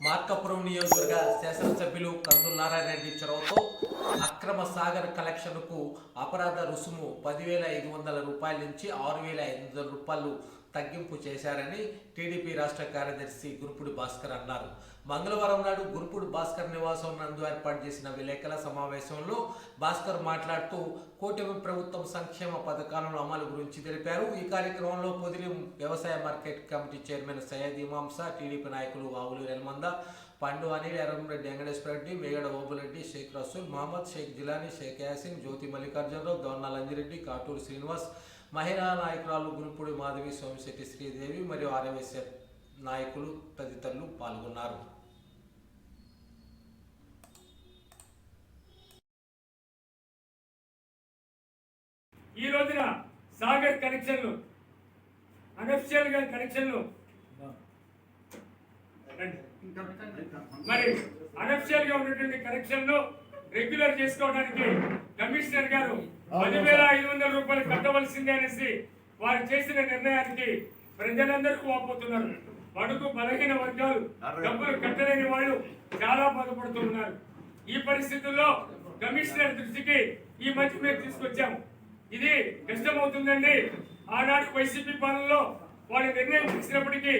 మార్కాపురం నియోజకవర్గ శాసనసభ్యులు కందుల నారాయణ రెడ్డి చొరవతో అక్రమ సాగర్ కలెక్షన్కు అపరాధ రుసుము పదివేల ఐదు వందల రూపాయల నుంచి ఆరు వేల ఐదు వందల రూపాయలు తగ్గింపు చేశారని టీడీపీ రాష్ట్ర కార్యదర్శి గురుపుడి భాస్కర్ అన్నారు. మంగళవారం నాడు గురుపుడి భాస్కర్ నివాసం నందు ఏర్పాటు చేసిన విలేకరుల సమావేశంలో భాస్కర్ మాట్లాడుతూ కూటమి ప్రభుత్వం సంక్షేమ పథకాలను అమలు గురించి తెలిపారు. ఈ కార్యక్రమంలో పొదిలి వ్యవసాయ market committee chairman Syed Imamsa TDP నాయకులు ఆవులు ఎల్మంద పండు అనిల్ ఎర్రంరెడ్డి వెంకటేశ్వర రెడ్డి మేగడ ఓబులరెడ్డి షేక్ రసూల్ మహమ్మద్ షేక్ జిలానీ షేక్ యాసిన్ జ్యోతి మల్లికార్జునరావు దోర్న లంజిరెడ్డి కాటూరు శ్రీనివాస్ మహిళా నాయకురాలు గురుపూడి మాధవి సోమిశెట్టి శ్రీదేవి మరియు ఆర్ఎంఎస్ నాయకులు తదితరులు పాల్గొన్నారు. ఈ రోజున సాగర్ కనెక్షన్లు అనఫిషియల్గా కనెక్షన్లు. మరి అనఫిషియల్గా ఉన్నటువంటి కనెక్షన్లు రెగ్యులర్ చేసుకోవడానికి కమిషనర్ గారు పదివేల ఐదు వందల రూపాయలు కట్టవలసిందే అనేసి వారు చేసిన నిర్ణయానికి ప్రజలందరూ వాపోతున్నారు బడుగు బలహీన వర్గాలు డబ్బులు కట్టలేని వాళ్ళు చాలా బాధపడుతున్నారు ఈ పరిస్థితుల్లో కమిషనర్ దృష్టికి ఈ మధ్య మేము తీసుకొచ్చాము ఇది కష్టమవుతుందండి. ఆనాడు వైసీపీ పాలనలో వాళ్ళు నిర్ణయం చేసినప్పటికీ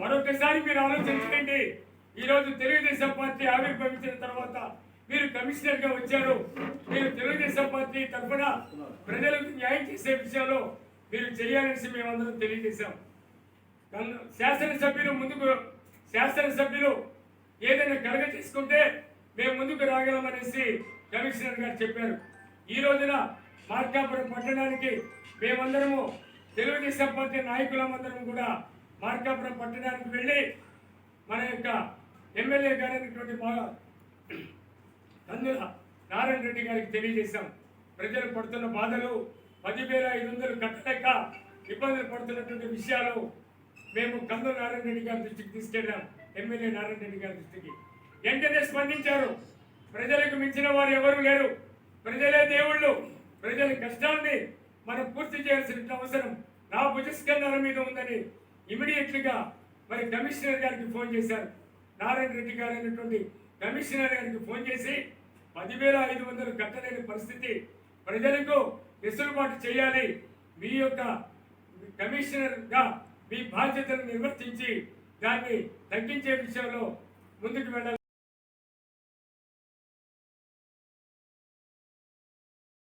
మరొకసారి మీరు ఆలోచించండి ఈ రోజు తెలుగుదేశం పార్టీ కమిషనర్గా కమిషనర్గా వచ్చారు. మీరు తెలుగుదేశం పార్టీ తరఫున ప్రజలకు న్యాయం చేసే విషయంలో మీరు చేయాలనేసి మేమందరం తెలియజేశాం. శాసనసభ్యులు ముందుకు శాసనసభ్యులు ఏదైనా కలగ తీసుకుంటే మేము ముందుకు రాగలమనేసి కమిషనర్ గారు చెప్పారు. ఈ రోజున మార్కాపురం పట్టణానికి మేమందరము తెలుగుదేశం పార్టీ నాయకులమందరం కూడా మార్కాపురం పట్టణానికి వెళ్ళి మన యొక్క ఎమ్మెల్యే గారైనటువంటి బాగా నందుల నారాయణ రెడ్డి గారికి తెలియజేశాం. ప్రజలు పడుతున్న బాధలు పదివేల ఐదు వందలు కట్టలేక ఇబ్బందులు పడుతున్నటువంటి విషయాలు మేము కందు నారాయణ రెడ్డి గారి దృష్టికి తీసుకెళ్ళాం. ఎమ్మెల్యే నారాయణ రెడ్డి గారి దృష్టికి. వెంటనే స్పందించారు. ప్రజలకు మించిన వారు ఎవరు లేరు. ప్రజలే దేవుళ్ళు. ప్రజల కష్టాన్ని మనం పూర్తి చేయాల్సిన అవసరం నా భుజస్కంధాల మీద ఉందని ఇమీడియట్లీగా మరి కమిషనర్ గారికి ఫోన్ చేశారు. నారాయణ రెడ్డి గారు అయినటువంటి కమిషనర్ గారికి ఫోన్ చేసి పదివేల ఐదు వందలు కట్టలేని పరిస్థితి. ప్రజలకు వెసులుబాటు చేయాలి. మీ యొక్క కమిషనర్గా మీ బాధ్యతను నిర్వర్తించి దాన్ని తగ్గించే విషయంలో ముందుకు వెళ్ళాలి.